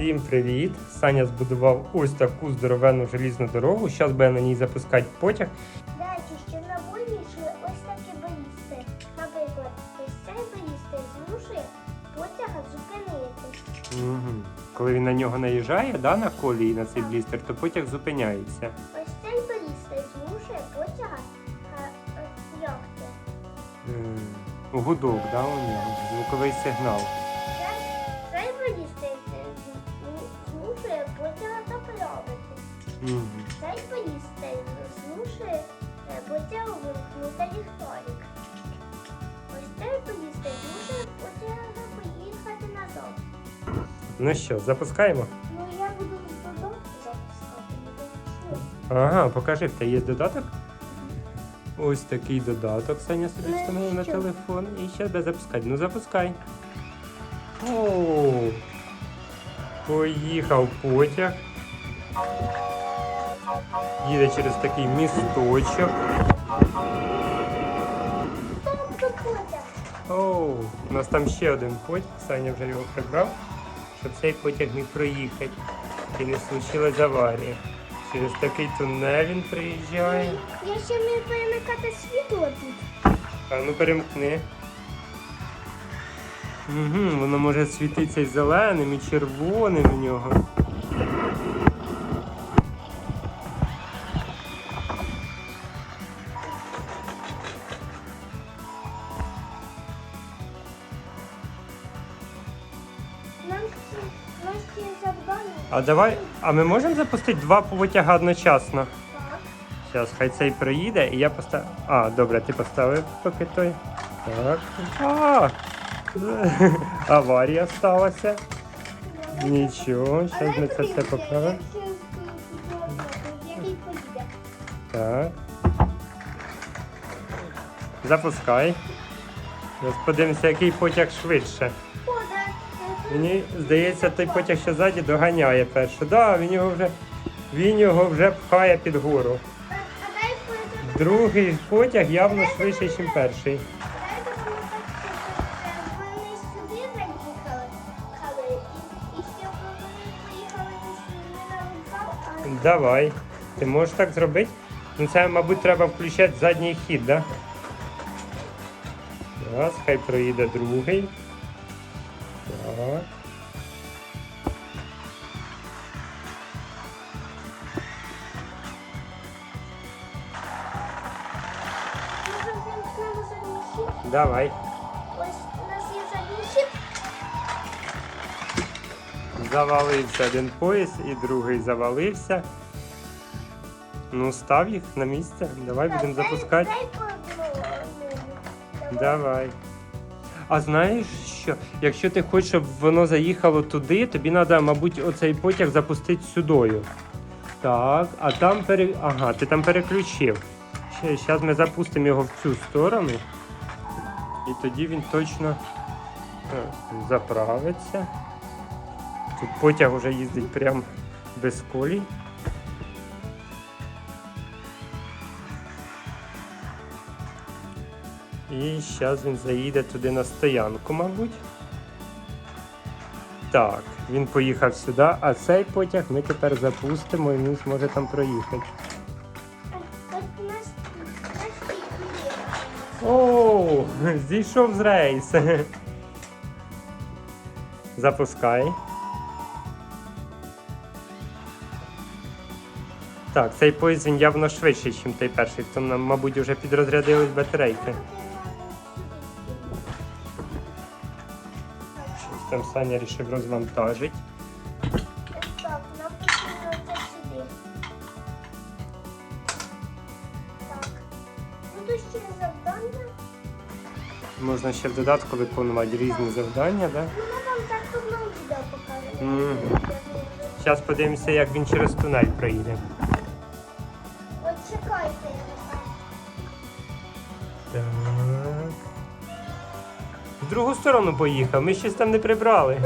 Всім привіт! Саня збудував ось таку здоровенну желізну дорогу. Зараз буде на ній запускати потяг. Речі, що на йшли ось такі балісти. Наприклад, ось цей балістик змушує потяга зупинитись. Угу. Коли він на нього наїжджає, да, на колії на цей блістер, то потяг зупиняється. Ось цей балістик змушує потяга а, е, Гудок, да, у нього, звуковий сигнал. Угу. Цей балістик змушує е, потяга вимкнути ліхтарик. Ось цей балістик змушує потяга поїхати назад. Ну що, запускаємо? Ну я буду додому запускати. Ага, покажи, в тебе є додаток? Ось такий додаток Саня собі Ну, встановив на телефон. І ще буде запускати. Ну запускай. О, поїхав потяг. Їде через такий місточок. Оу, у нас там ще один потяг, Саня вже його прибрав, щоб цей потяг міг проїхати. І не случилась аварія. Через такий тунель він приїжджає. Я ще вмію перемикати світло тут. А ну перемкни. Угу, воно може світитися і зеленим, і червоним в нього. А давай, а ми можемо запустити два потяга одночасно? Так. Зараз, хай цей проїде і я поставлю. А, добре, ти поставив поки той. Так. А! Аварія сталася. Нічого, зараз ми це все поправимо. Так. Запускай. Зараз подивимося, який потяг швидше. Мені здається, той потяг, що ззаді, доганяє перше. Да, він його вже, він його вже пхає під гору. Другий потяг явно швидший, ніж перший. Давай. Ти можеш так зробити? Ну це, мабуть, треба включати задній хід, да? Раз, хай проїде другий. Так. може хід. Давай. Ось у нас є задній. Завалився один пояс і другий завалився. Ну, став їх на місце. Давай будемо запускати. дай по одному. Давай. А знаєш що? Якщо ти хочеш, щоб воно заїхало туди, тобі треба, мабуть, оцей потяг запустити сюдою. Так, а там пере... Ага, ти там переключив. Зараз ми запустимо його в цю сторону. І тоді він точно е, заправиться. Тут потяг вже їздить прямо без колій. І зараз він заїде туди на стоянку, мабуть. Так, він поїхав сюди, а цей потяг ми тепер запустимо і він зможе там проїхати. О, зійшов з рейсу. Запускай. Так, цей поїзд він явно швидший, ніж той перший, то нам, мабуть, вже підрозрядились батарейки. Там Саня рішив розвантажити. Так, нам потрібно це сюди. Так. То ще завдання. Можна ще в додатку виконувати різні завдання, так? Да? Ну ми вам так в відео покажемо. Зараз подивимося, як він через тунель проїде. Другу сторону поїхав, ми щось там не прибрали.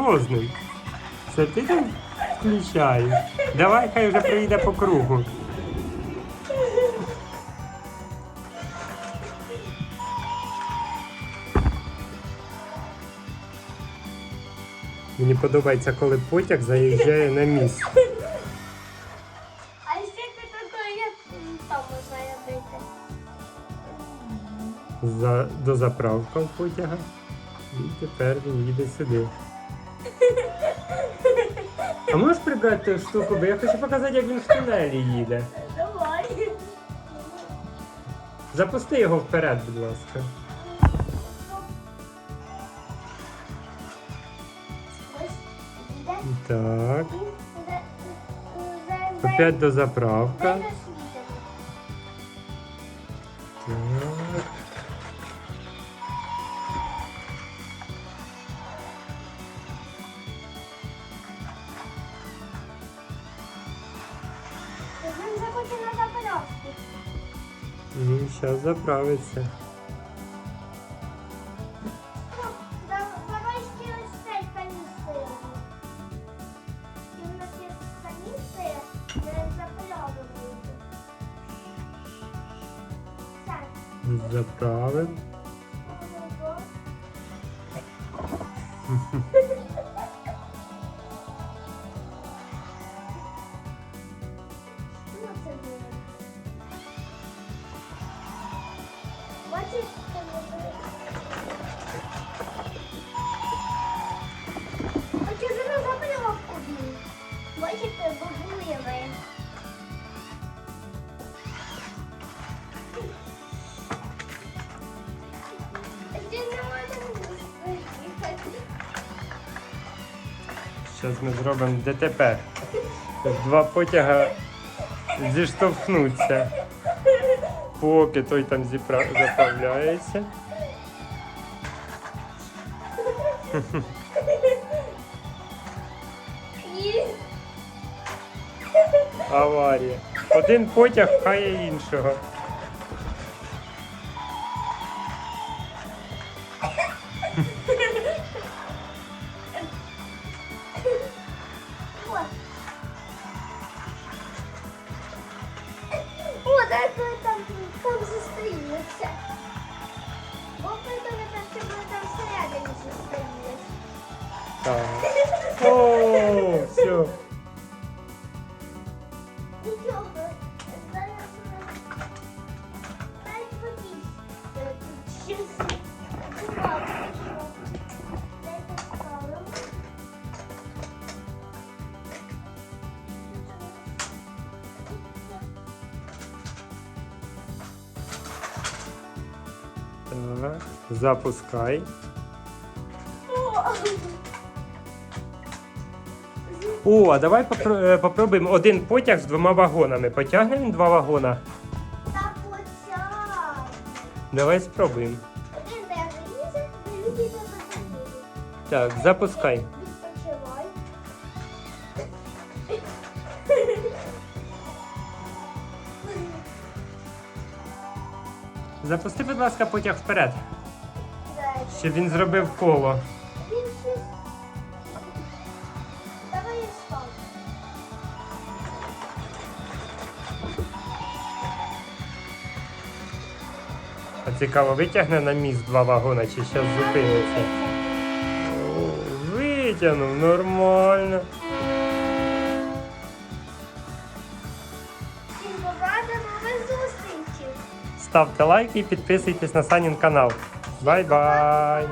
Ним? Це ти там включаєш? Давай хай вже приїде по кругу. Мені подобається, коли потяг заїжджає на місце. А ще ти такої там можна робити. За, до заправка в потяга. І тепер він їде сюди. А можеш прибрати ту штуку, бо я хочу показати, як він в тунелі їде. Давай. Запусти його вперед, будь ласка. Так. Опять до заправка. Він на заправку. Він зараз заправиться. Давай ще ось цей каністр. І в нас є каністри, де заправили. Так. Заправив. Ого. Бачите, виїхати. Зараз ми зробимо ДТП. Два потяга зіштовхнуться. Поки той там зіпра- заправляється. Аварія. Один потяг хає іншого. О, все. Нічого, зараз ми навіть водій. Тут щось бувало, що. Дайте ставимо. Так. Запускай. О, а давай попро- е, попробуємо один потяг з двома вагонами. Потягне він два вагона. Так оця. Давай спробуємо. Один де заходить. Так, запускай. Відпочивай. Запусти, будь ласка, потяг вперед, щоб він зробив коло. Цікаво, витягне на міст два вагона чи зараз зупиниться? Витягнув, нормально. Всім пока, до нових зустрічей. Ставте лайк і підписуйтесь на Санін канал. Бай-бай!